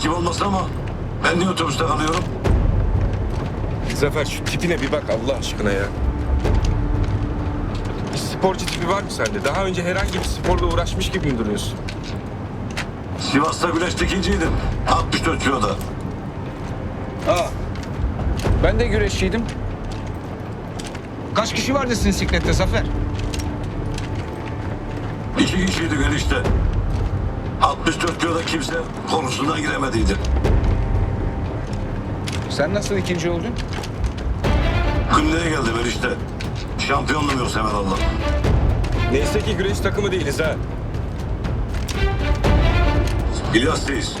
Sivas'ta ama ben niye otobüste kalıyorum? Zafer şu tipine bir bak Allah aşkına ya. Bir sporcu tipi var mı sende? Daha önce herhangi bir sporla uğraşmış gibi mi duruyorsun? Sivas'ta güreşte ikinciydim. 64 kiloda. Aa, ben de güreşçiydim. Kaç kişi vardı sizin siklette Zafer? İki kişiydi güreşte. 64 kiloda kimse konusuna giremediydi. Sen nasıl ikinci oldun? Kümleye geldim enişte. Şampiyonluğum yok Semen Allah. Neyse ki güreş takımı değiliz ha. İlyas'tayız.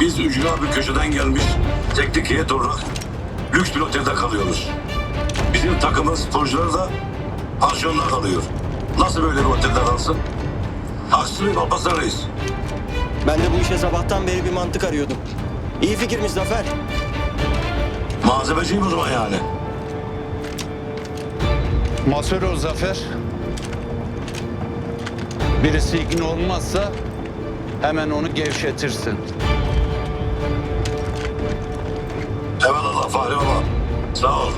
Biz ücra bir köşeden gelmiş teknik heyet olarak lüks bir otelde kalıyoruz. Bizim takımın sporcuları da pansiyonda kalıyor. Nasıl böyle bir otelde kalsın? Alparslan Reis? Ben de bu işe sabahtan beri bir mantık arıyordum. İyi fikirmiş Zafer. Malzemeciyim o zaman yani. Masör o Zafer. Birisi ikna olmazsa hemen onu gevşetirsin. Eyvallah Fahri Baba. Sağ ol.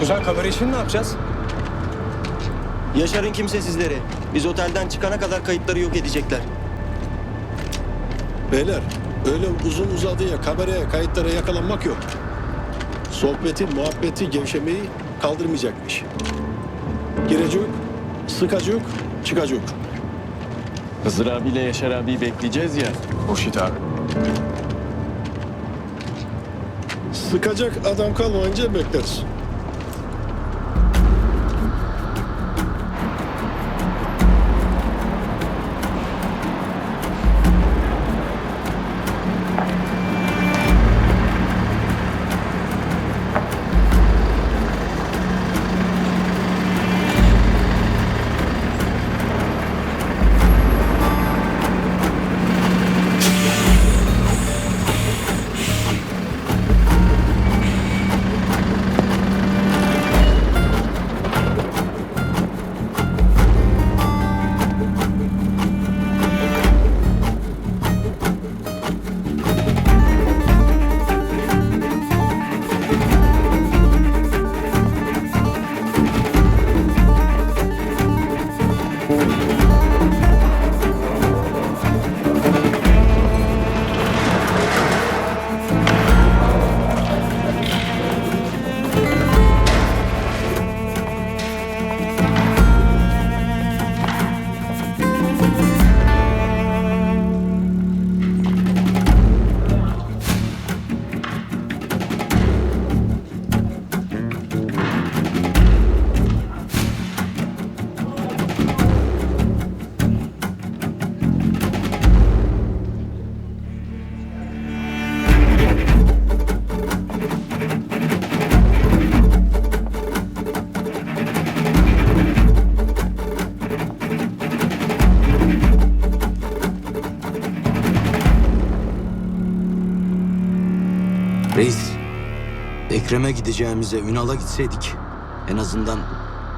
Kuzen kamera işini ne yapacağız? Yaşar'ın kimsesizleri. Biz otelden çıkana kadar kayıtları yok edecekler. Beyler öyle uzun uzadıya kameraya kayıtlara yakalanmak yok. Sohbeti, muhabbeti, gevşemeyi kaldırmayacakmış. Girecek, sıkacak, çıkacak. Hızır abiyle Yaşar abiyi bekleyeceğiz ya. Hoşit abi. Sıkacak adam kalmayınca bekleriz. Ekrem'e gideceğimize Ünal'a gitseydik en azından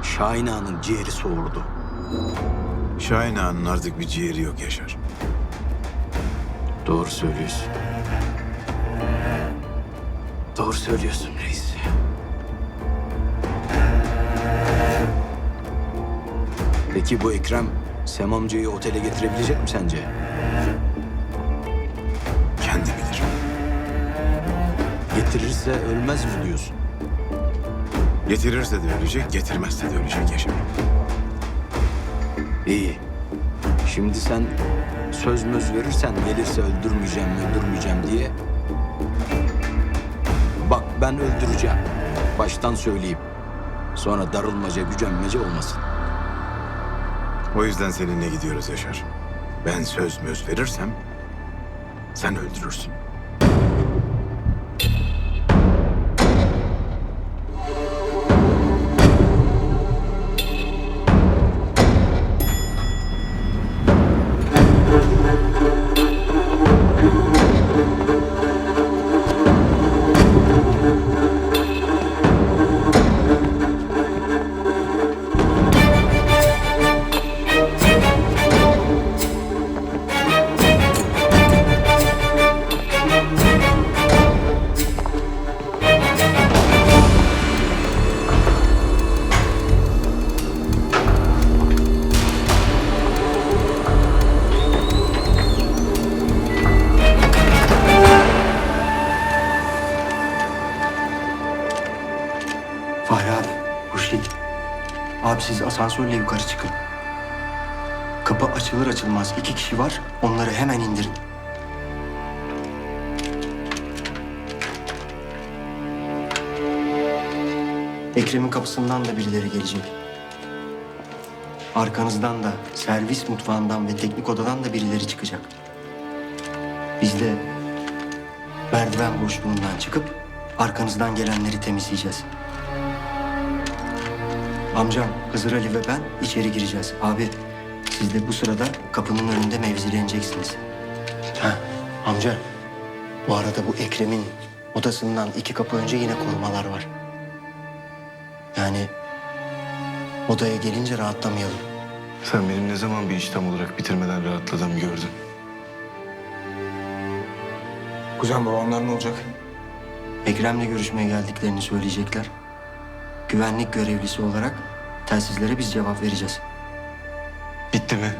Şahin Ağa'nın ciğeri soğurdu. Şahin Ağa'nın artık bir ciğeri yok Yaşar. Doğru söylüyorsun. Doğru söylüyorsun reis. Peki bu Ekrem Sem amcayı otele getirebilecek mi sence? Getirirse ölmez mi diyorsun? Getirirse de ölecek, getirmezse de ölecek Yaşar. İyi. Şimdi sen söz möz verirsen gelirse öldürmeyeceğim, öldürmeyeceğim diye. Bak ben öldüreceğim. Baştan söyleyeyim. Sonra darılmaca, gücenmece olmasın. O yüzden seninle gidiyoruz Yaşar. Ben söz möz verirsem sen öldürürsün. Asansörle yukarı çıkın. Kapı açılır açılmaz iki kişi var. Onları hemen indirin. Ekrem'in kapısından da birileri gelecek. Arkanızdan da, servis mutfağından ve teknik odadan da birileri çıkacak. Biz de merdiven boşluğundan çıkıp arkanızdan gelenleri temizleyeceğiz. Amcam, Hızır Ali ve ben içeri gireceğiz. Abi, siz de bu sırada kapının önünde mevzileneceksiniz. Ha, amca. Bu arada bu Ekrem'in odasından iki kapı önce yine korumalar var. Yani odaya gelince rahatlamayalım. Sen benim ne zaman bir iş tam olarak bitirmeden rahatladığımı gördün. Kuzen babamlar ne olacak? Ekrem'le görüşmeye geldiklerini söyleyecekler. Güvenlik görevlisi olarak telsizlere biz cevap vereceğiz. Bitti mi?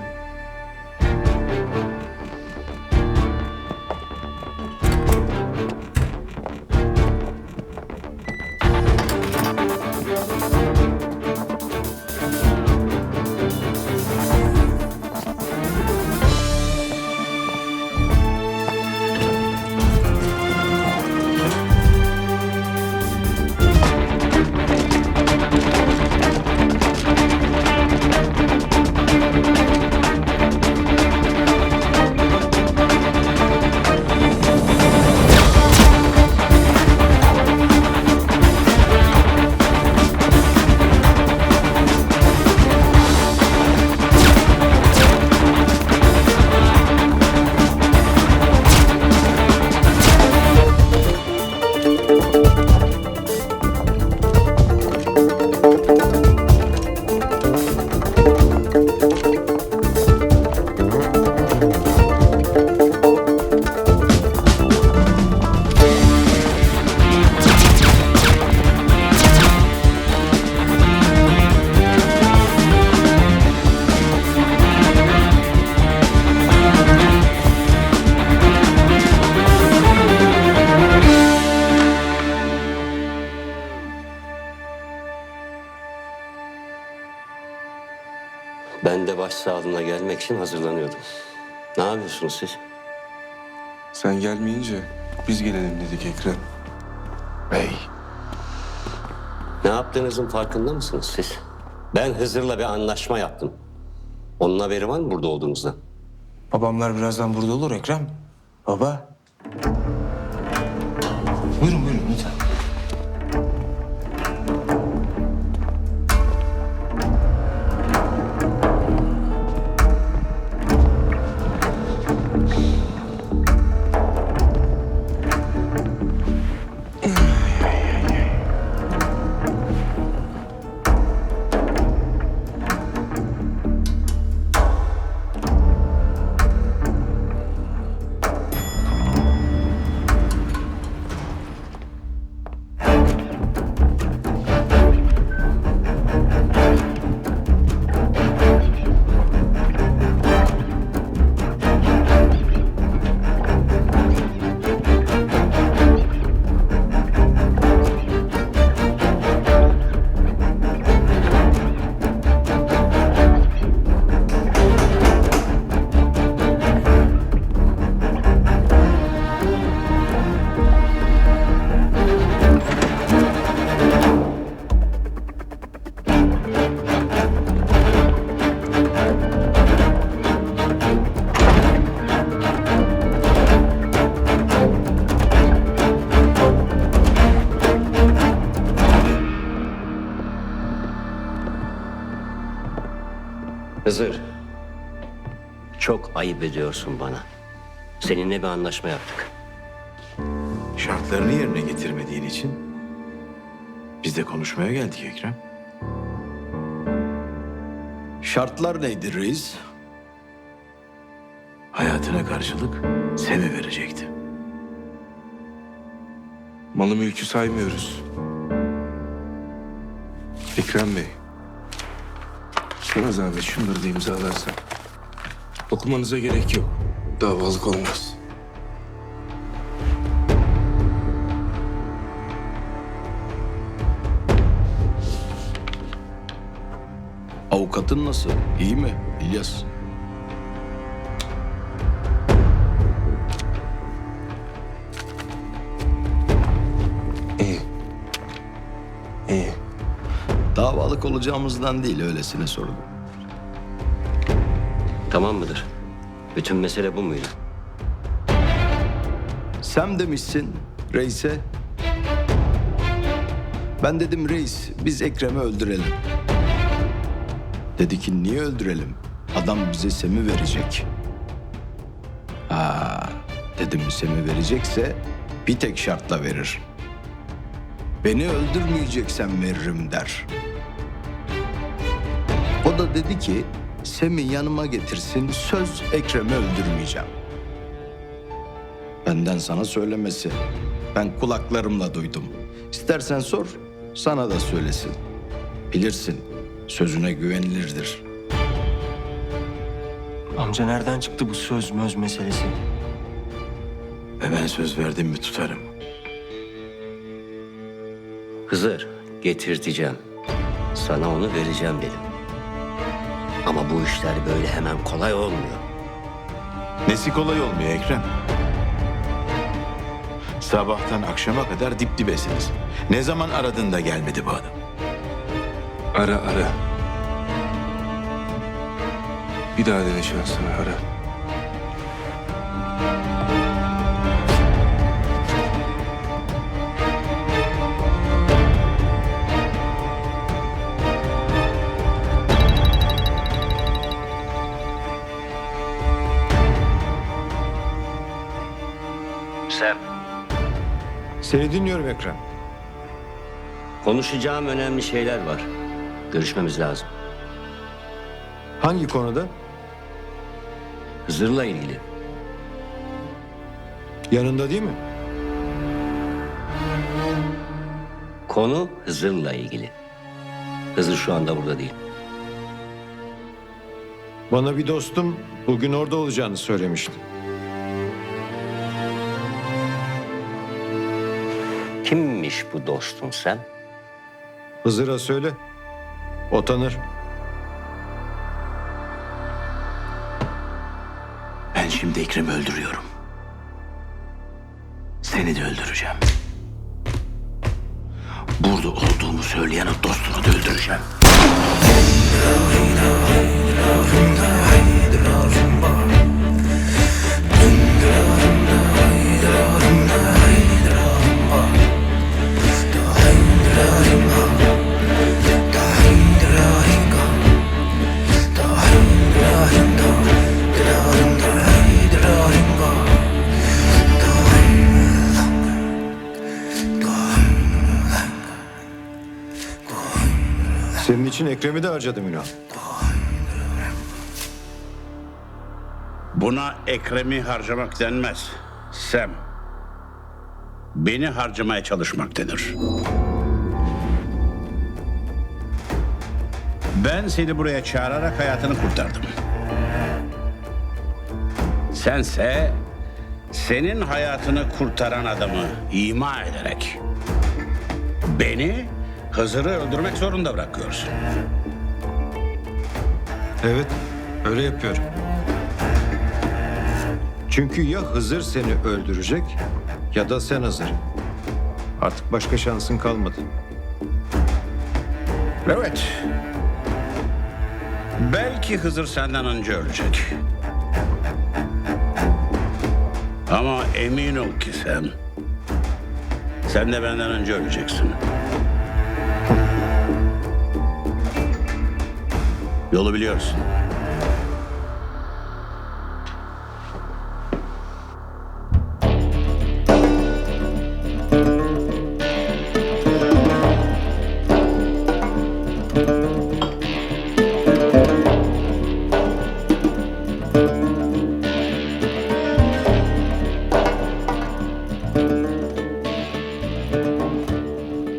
İçin hazırlanıyordum. Ne yapıyorsunuz siz? Sen gelmeyince biz gelelim dedik Ekrem. Bey. Ne yaptığınızın farkında mısınız siz? Ben Hızır'la bir anlaşma yaptım. Onun haberi var mı burada olduğunuzdan? Babamlar birazdan burada olur Ekrem. Baba. Buyurun buyurun lütfen. Hızır. Çok ayıp ediyorsun bana. Seninle bir anlaşma yaptık. Şartlarını yerine getirmediğin için biz de konuşmaya geldik Ekrem. Şartlar neydi reis? Hayatına karşılık seni verecekti. Malı mülkü saymıyoruz. Ekrem Bey. Sana zahmet şunları da imzalarsan. Okumanıza gerek yok. Davalık olmaz. Avukatın nasıl? İyi mi İlyas? Davalık olacağımızdan değil öylesine sordum. Tamam mıdır? Bütün mesele bu muydu? Sen demişsin reise. Ben dedim reis biz Ekrem'i öldürelim. Dedi ki niye öldürelim? Adam bize semi verecek. Ha, dedim semi verecekse bir tek şartla verir. Beni öldürmeyeceksen veririm der. O da dedi ki Sem'i yanıma getirsin söz Ekrem'i öldürmeyeceğim. Benden sana söylemesi. Ben kulaklarımla duydum. İstersen sor, sana da söylesin. Bilirsin, sözüne güvenilirdir. Amca nereden çıktı bu söz möz meselesi? Ve ben söz verdim mi tutarım. Hızır getirteceğim. Sana onu vereceğim dedim. Ama bu işler böyle hemen kolay olmuyor. Nesi kolay olmuyor Ekrem? Sabahtan akşama kadar dip dibesiniz. Ne zaman aradın da gelmedi bu adam? Ara ara. Bir daha dene şansını ara. Seni dinliyorum Ekrem. konuşacağım önemli şeyler var. Görüşmemiz lazım. Hangi konuda? Hızır'la ilgili. Yanında değil mi? Konu Hızır'la ilgili. Hızır şu anda burada değil. Bana bir dostum bugün orada olacağını söylemişti. Kimmiş bu dostun sen? Hızır'a söyle. O tanır. Ben şimdi Ekrem'i öldürüyorum. Seni de öldüreceğim. Burada olduğumu söyleyen o dostunu da öldüreceğim. Senin için Ekrem'i de harcadım Ünal. Buna Ekrem'i harcamak denmez. Sem. Beni harcamaya çalışmak denir. Ben seni buraya çağırarak hayatını kurtardım. Sense senin hayatını kurtaran adamı ima ederek beni Hızır'ı öldürmek zorunda bırakıyorsun. Evet, öyle yapıyorum. Çünkü ya Hızır seni öldürecek ya da sen Hızır. Artık başka şansın kalmadı. Evet. Belki Hızır senden önce ölecek. Ama emin ol ki sen... ...sen de benden önce öleceksin. Yolu biliyorsun.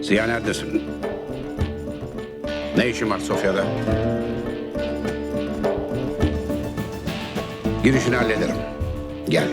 Ziya neredesin? Ne işin var Sofya'da? Girişini hallederim. Gel.